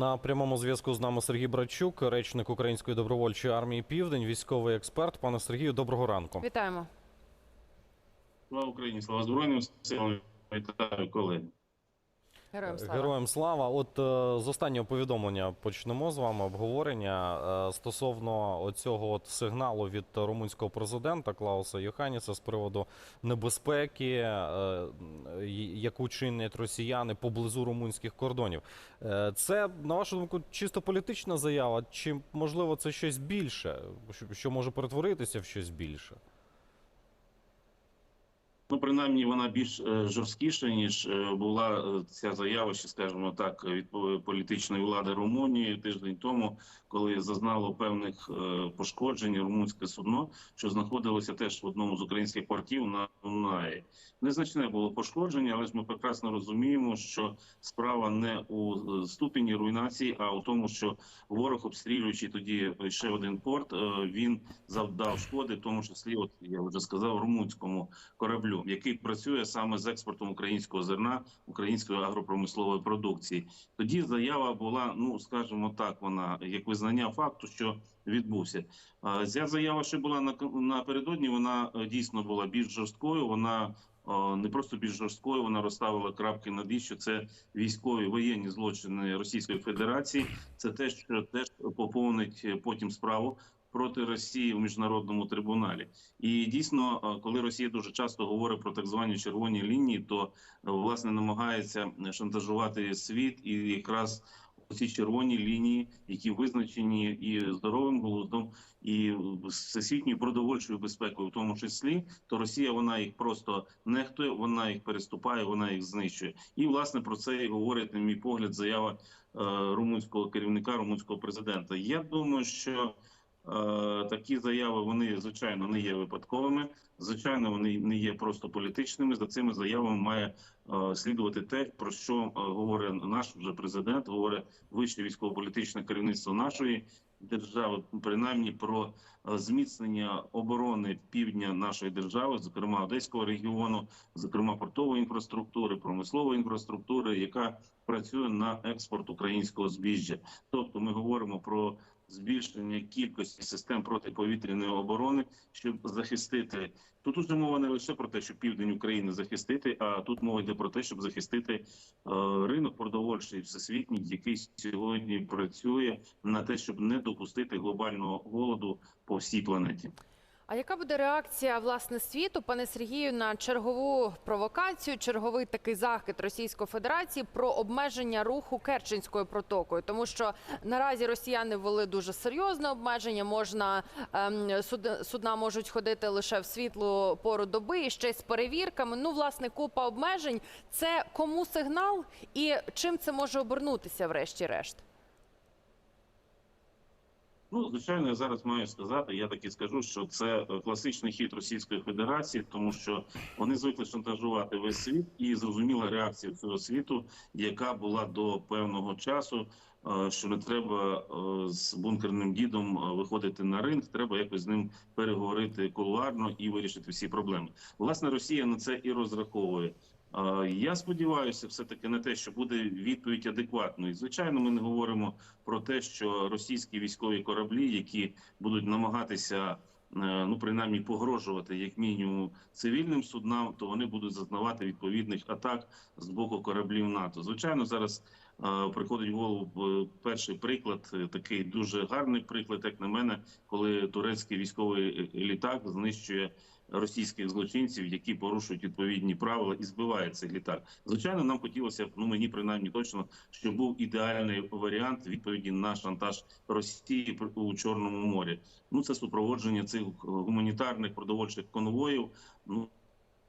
На прямому зв'язку з нами Сергій Брачук, речник Української добровольчої армії Південь, військовий експерт. Пане Сергію, доброго ранку. Вітаємо. Слава Україні, слава Збройним силам. Вітаю колеги. Героям слава. Героям слава. От е, з останнього повідомлення почнемо з вами обговорення е, стосовно оцього от сигналу від румунського президента Клауса Йоханіса з приводу небезпеки, е, яку чинять росіяни поблизу румунських кордонів. Е, Це на вашу думку чисто політична заява, чи можливо це щось більше, що може перетворитися в щось більше? Ну, принаймні, вона більш е, жорсткіша, ніж е, була е, ця заява, ще скажімо так, від політичної влади Румунії тиждень тому, коли зазнало певних пошкоджень румунське судно, що знаходилося теж в одному з українських портів на Дунаї. Незначне було пошкодження, але ж ми прекрасно розуміємо, що справа не у ступені руйнації, а у тому, що ворог, обстрілюючи тоді ще один порт, він завдав шкоди, в тому числі, от я вже сказав, румунському кораблю, який працює саме з експортом українського зерна, української агропромислової продукції. Тоді заява була, ну скажімо так, вона як визнання факту, що відбувся. Ця заява ще була на напередодні. Вона е, дійсно була більш жорсткою. Вона не просто більш жорсткою, вона розставила крапки над «і», що це військові воєнні злочини Російської Федерації. Це те, що теж поповнить е, потім справу проти Росії у міжнародному трибуналі. І дійсно, е, коли Росія дуже часто говорить про так звані червоні лінії, то е, власне намагається шантажувати світ і якраз. Ці червоні лінії, які визначені і здоровим глуздом, і всесвітньою продовольчою безпекою, в тому числі, то Росія вона їх просто нехтує, вона їх переступає, вона їх знищує. І власне про це і говорить, на мій погляд, заява е, румунського керівника, румунського президента. Я думаю, що Е, Такі заяви вони звичайно не є випадковими. Звичайно, вони не є просто політичними. За цими заявами має е, слідувати те, про що е, говорить наш вже президент, говорить вище військово-політичне керівництво нашої держави, принаймні про е, зміцнення оборони півдня нашої держави, зокрема Одеського регіону, зокрема портової інфраструктури, промислової інфраструктури, яка працює на експорт українського збіжжя. Тобто, ми говоримо про збільшення кількості систем протиповітряної оборони, щоб захистити тут. Уже мова не лише про те, щоб південь України захистити, а тут мова йде про те, щоб захистити е, ринок продовольчий всесвітній, який сьогодні працює на те, щоб не допустити глобального голоду по всій планеті. А яка буде реакція власне світу, пане Сергію, на чергову провокацію, черговий такий захід Російської Федерації про обмеження руху Керченською протокою? Тому що наразі росіяни ввели дуже серйозне обмеження. Можна ем, суд, судна можуть ходити лише в світлу пору доби і ще з перевірками. Ну, власне, купа обмежень. Це кому сигнал і чим це може обернутися, врешті-решт? Ну, звичайно, я зараз маю сказати. Я таки скажу, що це е, класичний хід Російської Федерації, тому що вони звикли шантажувати весь світ, і зрозуміла реакція цього світу, яка була до певного часу. е, Що не треба е, з бункерним дідом виходити на ринг, треба якось з ним переговорити кулуарно і вирішити всі проблеми. Власне, Росія на це і розраховує. Я сподіваюся, все таки на те, що буде відповідь адекватною. Звичайно, ми не говоримо про те, що російські військові кораблі, які будуть намагатися. е, Ну, принаймні, погрожувати як мінімум цивільним суднам, то вони будуть зазнавати відповідних атак з боку кораблів НАТО. Звичайно, зараз е, приходить в голову е, перший приклад, такий дуже гарний приклад, як на мене, коли турецький військовий літак знищує російських злочинців, які порушують відповідні правила і збивають цей літак. Звичайно, нам хотілося ну мені принаймні точно, щоб був ідеальний варіант відповіді на шантаж Росії у Чорному морі. Ну це супроводження цих гуманітарних продовольчих конвоїв. Ну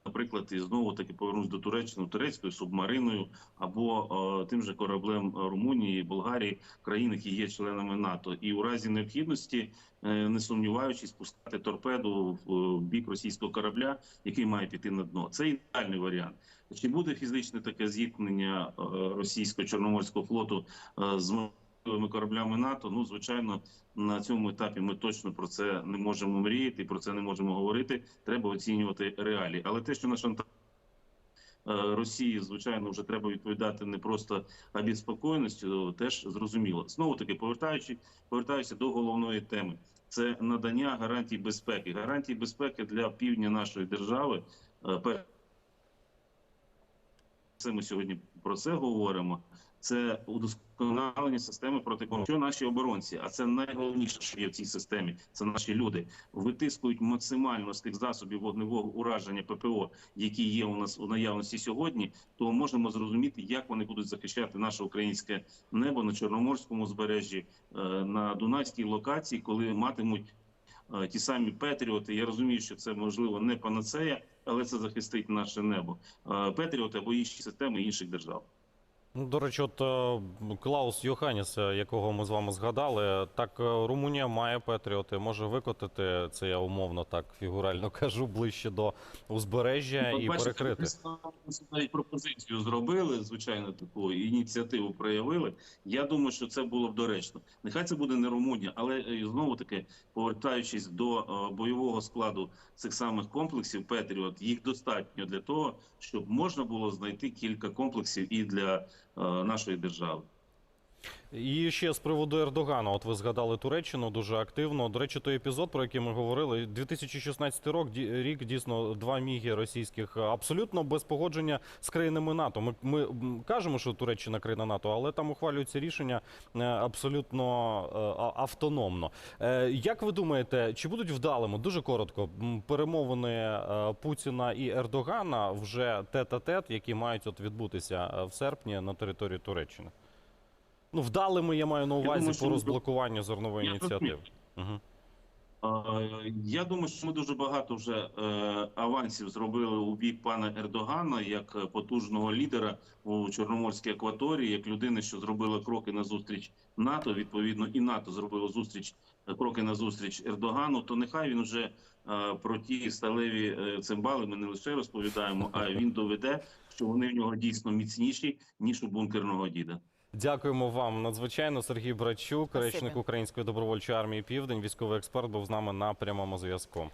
Наприклад, і знову таки повернусь до Туреччини турецькою субмариною або е, тим же кораблем Румунії, Болгарії, країн, які є членами НАТО, і у разі необхідності, е, не сумніваючись, пускати торпеду в, е, бік російського корабля, який має піти на дно. Це ідеальний варіант. Чи буде фізичне таке зіткнення е, російського чорноморського флоту е, з можливими кораблями НАТО? Ну звичайно, на цьому етапі ми точно про це не можемо мріяти, про це не можемо говорити. Треба оцінювати реалії. Але те, що на шантаж Росії, звичайно, вже треба відповідати не просто обіспокоєністю, теж зрозуміло. Знову таки, повертаючи, повертаюся до головної теми. Це надання гарантій безпеки. Гарантії безпеки для півдня нашої держави. е, Це ми сьогодні про це говоримо. Це удосконалення системи протикордонної. Що наші оборонці, а це найголовніше, що є в цій системі. Це наші люди витискують максимально з тих засобів вогневого ураження ППО, які є у нас у наявності сьогодні. То можемо зрозуміти, як вони будуть захищати наше українське небо на чорноморському збережжі, е, на Дунайській локації, коли матимуть е, ті самі Петріоти. Я розумію, що це можливо не панацея, але це захистить наше небо. Е, Петріоти або інші системи інших держав. Ну, До речі, от е, Клаус Йоханіс, е, якого ми з вами згадали, так е, Румунія має Петріоти, може викотити це я умовно так фігурально кажу, ближче до узбережжя От і бачите, перекрити. ми навіть пропозицію зробили, звичайно, таку ініціативу проявили. Я думаю, що це було б доречно. Нехай це буде не Румунія, але знову таки, повертаючись до бойового складу цих самих комплексів Петріот, їх достатньо для того, щоб можна було знайти кілька комплексів і для нашої держави. І ще з приводу Ердогана. От ви згадали Туреччину дуже активно. До речі, той епізод, про який ми говорили, 2016 рік, рік дійсно два міги російських абсолютно без погодження з країнами НАТО. Ми, ми кажемо, що Туреччина країна НАТО, але там ухвалюються рішення е, абсолютно е, автономно. Е, Як ви думаєте, чи будуть вдалими дуже коротко перемовини Путіна і Ердогана вже тет-а-тет, які мають от відбутися в серпні на території Туреччини? Ну, вдалими я маю на увазі думаю, по ми- розблокуванню зернової Я ініціативи. розумію. Угу. Е, Я думаю, що ми дуже багато вже е, авансів зробили у бік пана Ердогана як е, потужного лідера у Чорноморській акваторії, як людини, що зробила кроки на зустріч НАТО. Відповідно, і НАТО зробило зустріч е, кроки на зустріч Ердогану. То нехай він вже е, про ті сталеві е, цимбали ми не лише розповідаємо, а він доведе, що вони в нього дійсно міцніші ніж у бункерного діда. Дякуємо вам надзвичайно. Сергій Брачук, речник Української добровольчої армії Південь, військовий експерт, був з нами на прямому зв'язку.